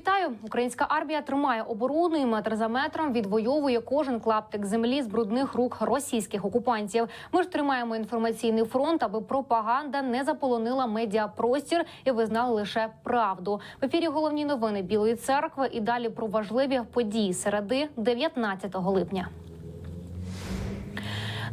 Вітаю! Українська армія тримає оборону і метр за метром відвоює кожен клаптик землі з брудних рук російських окупантів. Ми ж тримаємо інформаційний фронт, аби пропаганда не заполонила медіапростір і ви знали лише правду. В ефірі головні новини Білої церкви і далі про важливі події середи 19 липня.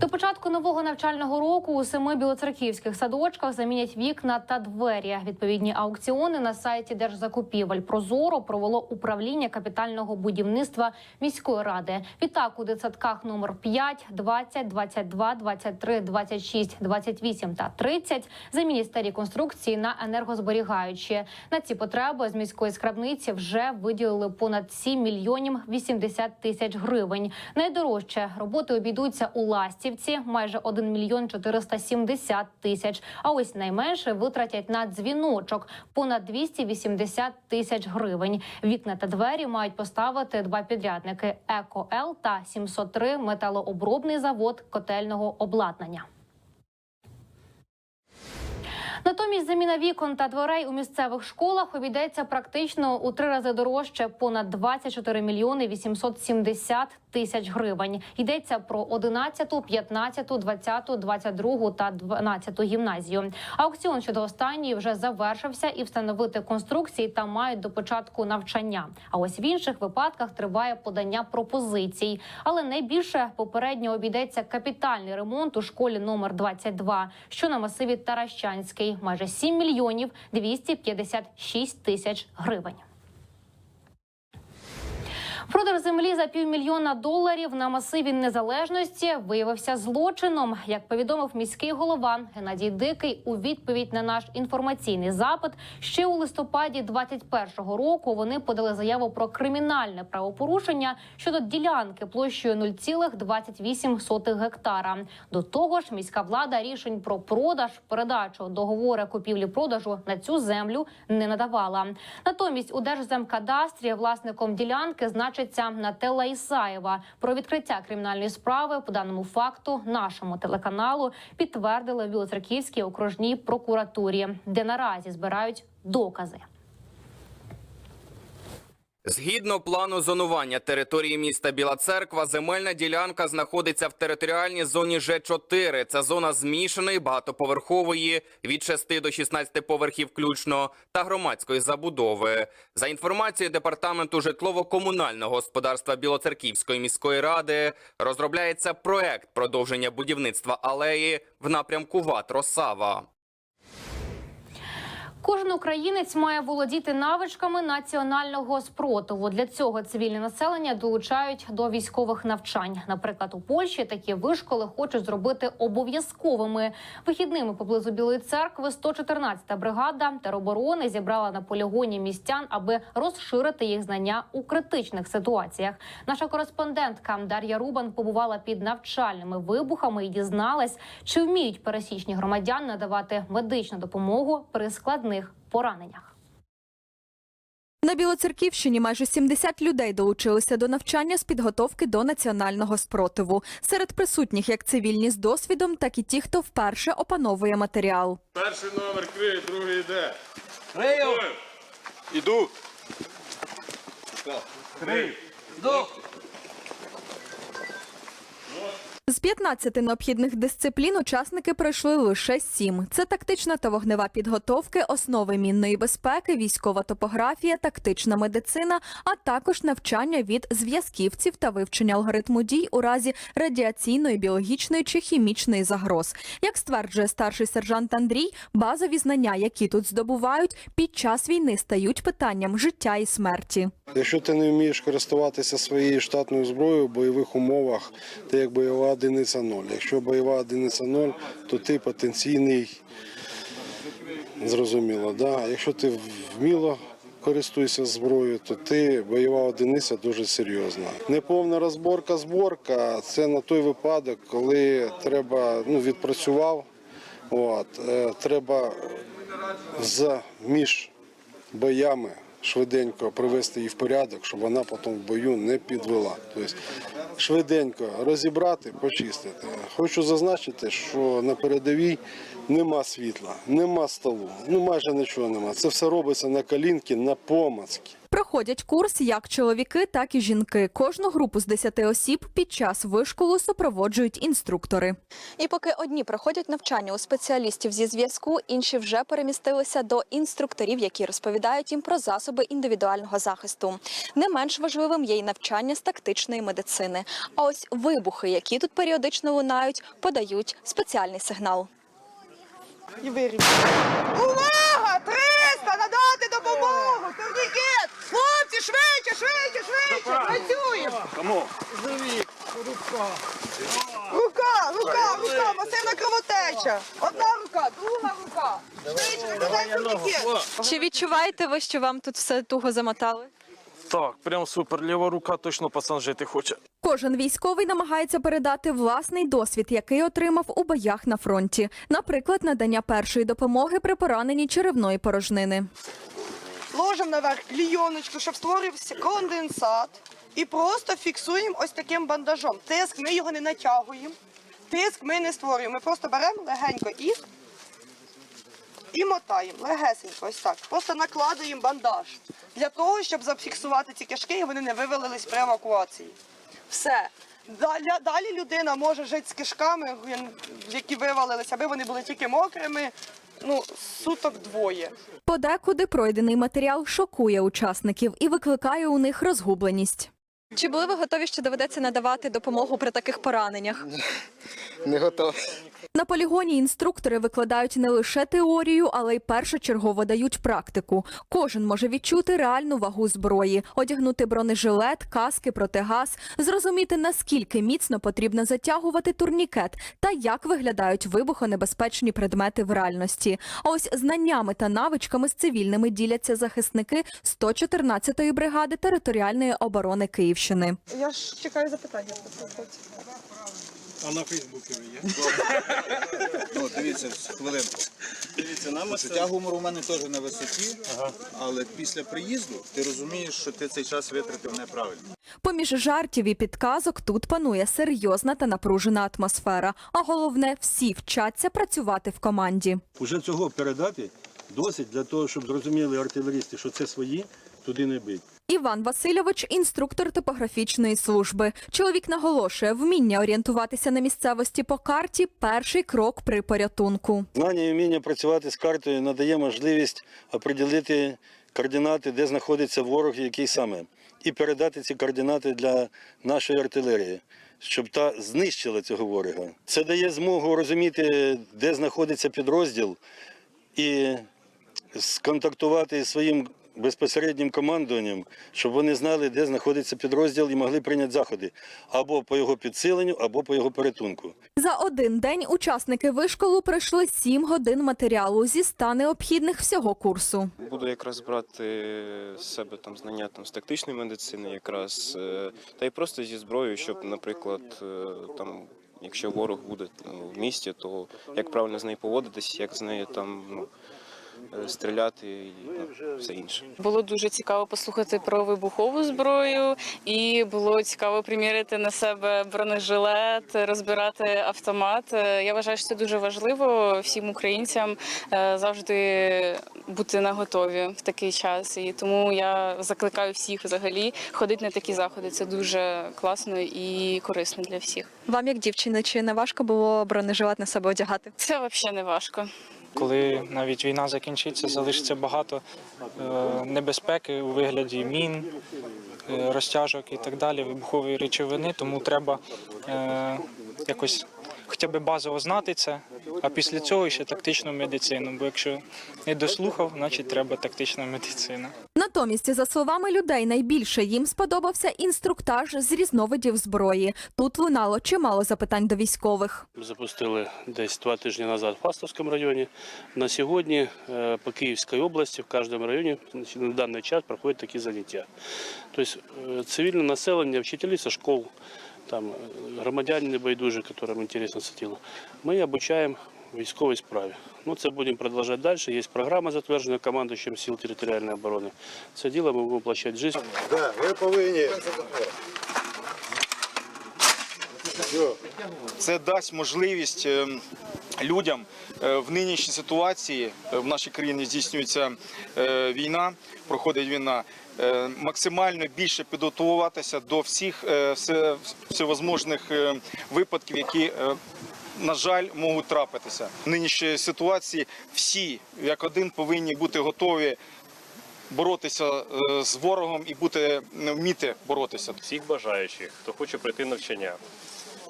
До початку нового навчального року у семи білоцерківських садочках замінять вікна та двері. Відповідні аукціони на сайті Держзакупівель Прозоро провело управління капітального будівництва міської ради. Відтак у дитсадках номер 5, 20, 22, 23, 26, 28 та 30 замінять старі конструкції на енергозберігаючі. На ці потреби з міської скрабниці вже виділили понад 7 мільйонів 80 тисяч гривень. Найдорожче роботи обійдуться у Ластівці майже 1 мільйон 470 тисяч. А ось найменше витратять на дзвіночок понад 280 тисяч гривень. Вікна та двері мають поставити два підрядники «Еко-Л» та 703 металообробний завод котельного обладнання. Натомість заміна вікон та дверей у місцевих школах обійдеться практично у три рази дорожче понад 24 мільйони 870 тисяч гривень. Йдеться про 11, 15, 20, 22 та 12 гімназію. Аукціон щодо останньої вже завершився і встановити конструкції там мають до початку навчання. А ось в інших випадках триває подання пропозицій. Але найбільше попередньо обійдеться капітальний ремонт у школі номер 22, що на масиві Таращанський майже 7 мільйонів 256 тисяч гривень. Продаж землі за півмільйона доларів на масиві незалежності виявився злочином. Як повідомив міський голова Геннадій Дикий у відповідь на наш інформаційний запит, ще у листопаді 21-го року вони подали заяву про кримінальне правопорушення щодо ділянки площею 0,28 гектара. До того ж, міська влада рішень про продаж, передачу договори купівлі-продажу на цю землю не надавала. Натомість у Держземкадастрі власником ділянки значиться Натела Ісаєва. Про відкриття кримінальної справи по даному факту нашому телеканалу підтвердили в Білоцерківській окружній прокуратурі, де наразі збирають докази. Згідно плану зонування території міста Біла Церква, земельна ділянка знаходиться в територіальній зоні Ж4. Це зона змішаної багатоповерхової від 6 до 16 поверхів включно та громадської забудови. За інформацією департаменту житлово-комунального господарства Білоцерківської міської ради, розробляється проект продовження будівництва алеї в напрямку ВАТ Росава. Кожен українець має володіти навичками національного спротиву. Для цього цивільне населення долучають до військових навчань. Наприклад, у Польщі такі вишколи хочуть зробити обов'язковими. Вихідними поблизу Білої церкви 114-та бригада тероборони зібрала на полігоні містян, аби розширити їх знання у критичних ситуаціях. Наша кореспондентка Дар'я Рубан побувала під навчальними вибухами і дізналась, чи вміють пересічні громадяни надавати медичну допомогу при складних пораненнях. На Білоцерківщині майже 70 людей долучилися до навчання з підготовки до національного спротиву. Серед присутніх як цивільні з досвідом, так і ті, хто вперше опановує матеріал. Перший номер криє, другий йде. Крию! Іду. Здох! З 15 необхідних дисциплін учасники пройшли лише 7. Це тактична та вогнева підготовки, основи мінної безпеки, військова топографія, тактична медицина, а також навчання від зв'язківців та вивчення алгоритму дій у разі радіаційної, біологічної чи хімічної загроз. Як стверджує старший сержант Андрій, базові знання, які тут здобувають, під час війни стають питанням життя і смерті. Якщо ти не вмієш користуватися своєю штатною зброєю в бойових умовах, ти як бойова одиниця ноль. Якщо бойова одиниця ноль, то ти потенційний, зрозуміло. Да? Якщо ти вміло користуєшся зброєю, то ти бойова одиниця дуже серйозна. Неповна розборка, зборка це на той випадок, коли треба ну, відпрацював. От, е, треба за між боями швиденько привести її в порядок, щоб вона потім в бою не підвела. Тобто швиденько розібрати, почистити. Хочу зазначити, що на передовій нема світла, нема столу, ну майже нічого нема. Це все робиться на колінки, на помацки. Проходять курс як чоловіки, так і жінки. Кожну групу з 10 осіб під час вишколу супроводжують інструктори. І поки одні проходять навчання у спеціалістів зі зв'язку, інші вже перемістилися до інструкторів, які розповідають їм про засоби індивідуального захисту. Не менш важливим є й навчання з тактичної медицини. А ось вибухи, які тут періодично лунають, подають спеціальний сигнал. І вирівняти. Увага! 300! Надати допомогу! Турнікет! Хлопці, швидше, швидше, швидше! Працюємо! Кому? Рука, рука, рука, масивна кровотеча! Одна рука, друга рука! Швидше, надай турнікет! Чи відчуваєте ви, що вам тут все туго замотали? Так, прям супер. Ліва рука точно пацан жити хоче. Кожен військовий намагається передати власний досвід, який отримав у боях на фронті. Наприклад, надання першої допомоги при пораненні черевної порожнини. Ложимо наверх клійоночку, щоб створився конденсат. І просто фіксуємо ось таким бандажом. Тиск ми його не натягуємо. Тиск ми не створюємо. Ми просто беремо легенько і, і мотаємо. Легесенько, ось так. Просто накладуємо бандаж для того, щоб зафіксувати ці кишки і вони не вивалились при евакуації. Все. Далі, далі людина може жити з кишками, які вивалилися, аби вони були тільки мокрими. Ну, суток двоє. Подекуди пройдений матеріал шокує учасників і викликає у них розгубленість. Чи були ви готові, що доведеться надавати допомогу при таких пораненнях? Не готовий. На полігоні інструктори викладають не лише теорію, але й першочергово дають практику. Кожен може відчути реальну вагу зброї, одягнути бронежилет, каски, протигаз, зрозуміти наскільки міцно потрібно затягувати турнікет та як виглядають вибухонебезпечні предмети в реальності. А ось знаннями та навичками з цивільними діляться захисники 114-ї бригади територіальної оборони Київщини. Я ж чекаю запитання. А на Фейсбуці ви є? Ну, дивіться, хвилинку. Дивіться, нам Почуття гумору у мене теж на висоті, але після приїзду ти розумієш, що ти цей час витратив неправильно. Поміж жартів і підказок тут панує серйозна та напружена атмосфера. А головне, всі вчаться працювати в команді. Уже цього передати досить для того, щоб зрозуміли артилерісти, що це свої, туди не бить. Іван Васильович, інструктор типографічної служби. Чоловік наголошує, вміння орієнтуватися на місцевості по карті перший крок при порятунку. Знання і вміння працювати з картою надає можливість оприділити координати, де знаходиться ворог, який саме, і передати ці координати для нашої артилерії. Щоб та знищила цього ворога. Це дає змогу розуміти, де знаходиться підрозділ, і сконтактувати зі своїм безпосереднім командуванням, щоб вони знали, де знаходиться підрозділ і могли прийняти заходи або по його підсиленню, або по його порятунку. За один день учасники вишколу пройшли 7 годин матеріалу зі 100 необхідних всього курсу. Буду якраз брати з себе там знання там з тактичної медицини, якраз е, та й просто зі зброєю, щоб, наприклад, е, там. Якщо ворог буде ну, в місті, то як правильно з нею поводитись, як з нею там ну, стріляти і ну, все інше. Було дуже цікаво послухати про вибухову зброю, і було цікаво приміряти на себе бронежилет, розбирати автомат. Е, Я вважаю, що це дуже важливо всім українцям е, завжди бути наготові в такий час. І тому я закликаю всіх взагалі ходити на такі заходи. Це дуже класно і корисно для всіх. Вам, як дівчині, чи не важко було бронежилет на себе одягати? Це взагалі не важко. Коли навіть війна закінчиться, залишиться багато е, небезпеки у вигляді мін, е, розтяжок і так далі, вибухової речовини, тому треба е, якось хоча б базово знати це, а після цього ще тактичну медицину. Бо якщо не дослухав, значить треба тактична медицина. Натомість, за словами людей, найбільше їм сподобався інструктаж з різновидів зброї. Тут лунало чимало запитань до військових. Запустили десь два тижні назад в Фастовському районі. На сьогодні е, по Київській області в кожному районі на даний час проходять такі заняття. Тобто е, цивільне населення, вчителі со школ, там, е, громадяне небайдужі, яким цікаво це тіло, ми обучаємо військовій справі. Ну, це будемо продовжувати далі. Є програма, затверджена командуючим сил територіальної оборони. Це діло ми будемо воплощати в життя. Да, ви повинні Це дасть можливість е, людям е, в нинішній ситуації е, в нашій країні здійснюється війна, проходить війна. Максимально більше підготуватися до всіх всевозможних випадків, які на жаль, можуть трапитися. В нинішній ситуації всі як один повинні бути готові боротися з ворогом і бути вміти боротися. всіх бажаючих, хто хоче пройти навчання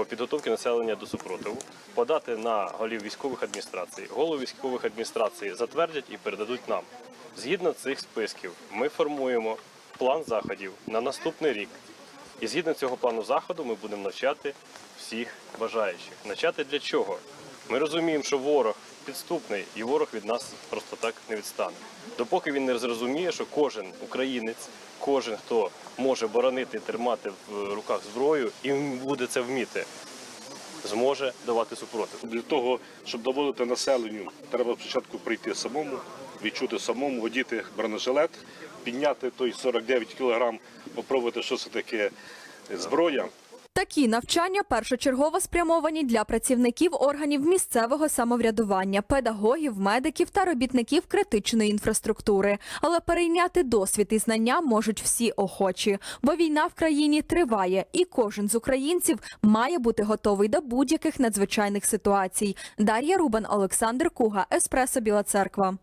по підготовці населення до супротиву, подати на голів військових адміністрацій. Голови військових адміністрацій затвердять і передадуть нам. Згідно цих списків, ми формуємо план заходів на наступний рік. І згідно цього плану заходу ми будемо навчати всіх бажаючих. Навчати для чого? Ми розуміємо, що ворог підступний і ворог від нас просто так не відстане. Допоки він не зрозуміє, що кожен українець, кожен, хто може боронити і тримати в руках зброю і буде це вміти, зможе давати супротив. Для того, щоб доводити населенню, треба спочатку прийти самому, відчути самому, одіти бронежилет, підняти той 49 кілограм, попробувати, що це таке зброя. Такі навчання першочергово спрямовані для працівників органів місцевого самоврядування, педагогів, медиків та робітників критичної інфраструктури. Але перейняти досвід і знання можуть всі охочі, бо війна в країні триває, і кожен з українців має бути готовий до будь-яких надзвичайних ситуацій. Дар'я Рубан, Олександр Куга, Еспресо Біла Церква.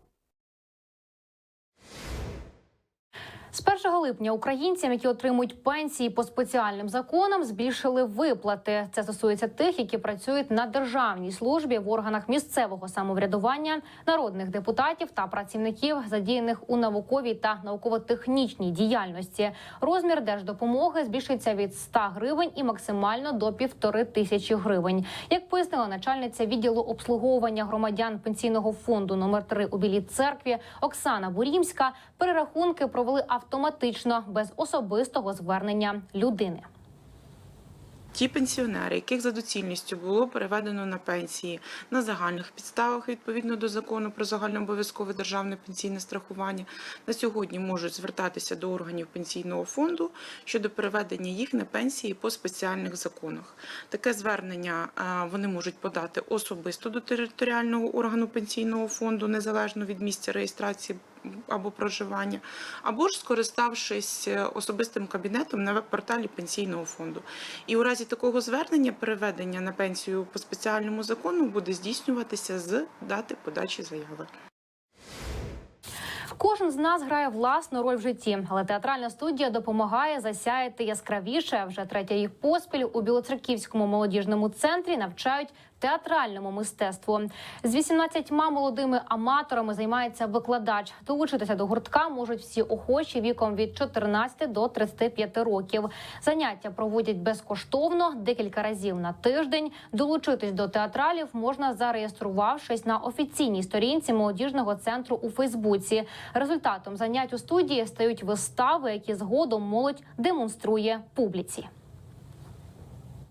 З 1 липня українцям, які отримують пенсії по спеціальним законам, збільшили виплати. Це стосується тих, які працюють на державній службі в органах місцевого самоврядування, народних депутатів та працівників, задіяних у науковій та науково-технічній діяльності. Розмір держдопомоги збільшиться від 100 гривень і максимально до півтори тисячі гривень. Як пояснила начальниця відділу обслуговування громадян пенсійного фонду номер 3 у Білій церкві Оксана Бурімська, перерахунки провели автоматично без особистого звернення людини. Ті пенсіонери, яких за доцільністю було переведено на пенсії на загальних підставах відповідно до закону про загальнообов'язкове державне пенсійне страхування, на сьогодні можуть звертатися до органів пенсійного фонду щодо переведення їх на пенсії по спеціальних законах. Таке звернення е, вони можуть подати особисто до територіального органу пенсійного фонду, незалежно від місця реєстрації або проживання, або ж скориставшись е, особистим кабінетом на веб-порталі пенсійного фонду. І у разі такого звернення переведення на пенсію по спеціальному закону буде здійснюватися з дати подачі заяви. Кожен з нас грає власну роль в житті, але театральна студія допомагає засяяти яскравіше. Вже третій рік поспіль у Білоцерківському молодіжному центрі навчають театральному мистецтву. З 18 молодими аматорами займається викладач. Долучитися до гуртка можуть всі охочі віком від 14 до 35 років. Заняття проводять безкоштовно декілька разів на тиждень. Долучитись до театралів можна зареєструвавшись на офіційній сторінці молодіжного центру у Фейсбуці. Результатом занять у студії стають вистави, які згодом молодь демонструє публіці.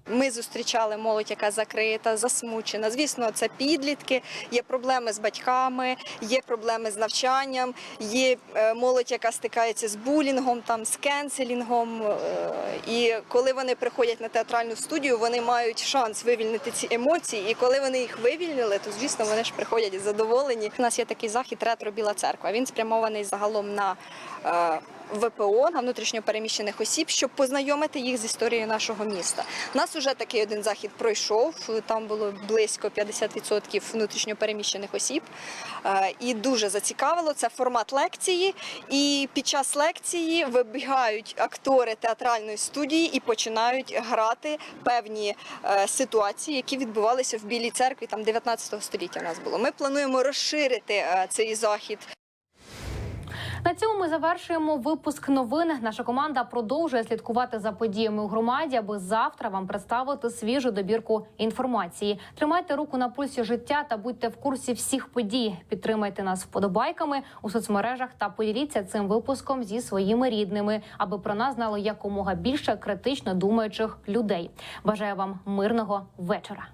Ми зустрічали молодь, яка закрита, засмучена. Звісно, це підлітки, є проблеми з батьками, є проблеми з навчанням, є е, молодь, яка стикається з булінгом, там з кенселінгом. Е, І коли вони приходять на театральну студію, вони мають шанс вивільнити ці емоції. І коли вони їх вивільнили, то звісно вони ж приходять задоволені. У нас є такий захід ретро Біла церква. Він спрямований загалом на е, ВПО на внутрішньопереміщених осіб, щоб познайомити їх з історією нашого міста. У нас вже такий один захід пройшов. Там було близько 50% внутрішньопереміщених осіб. Е, І дуже зацікавило це формат лекції. І під час лекції вибігають актори театральної студії і починають грати певні е, ситуації, які відбувалися в Білій церкві там 19 століття. У нас було. Ми плануємо розширити е, цей захід На цьому ми завершуємо випуск новин. Наша команда продовжує слідкувати за подіями у громаді, аби завтра вам представити свіжу добірку інформації. Тримайте руку на пульсі життя та будьте в курсі всіх подій. Підтримайте нас вподобайками у соцмережах та поділіться цим випуском зі своїми рідними, аби про нас знало якомога більше критично думаючих людей. Бажаю вам мирного вечора.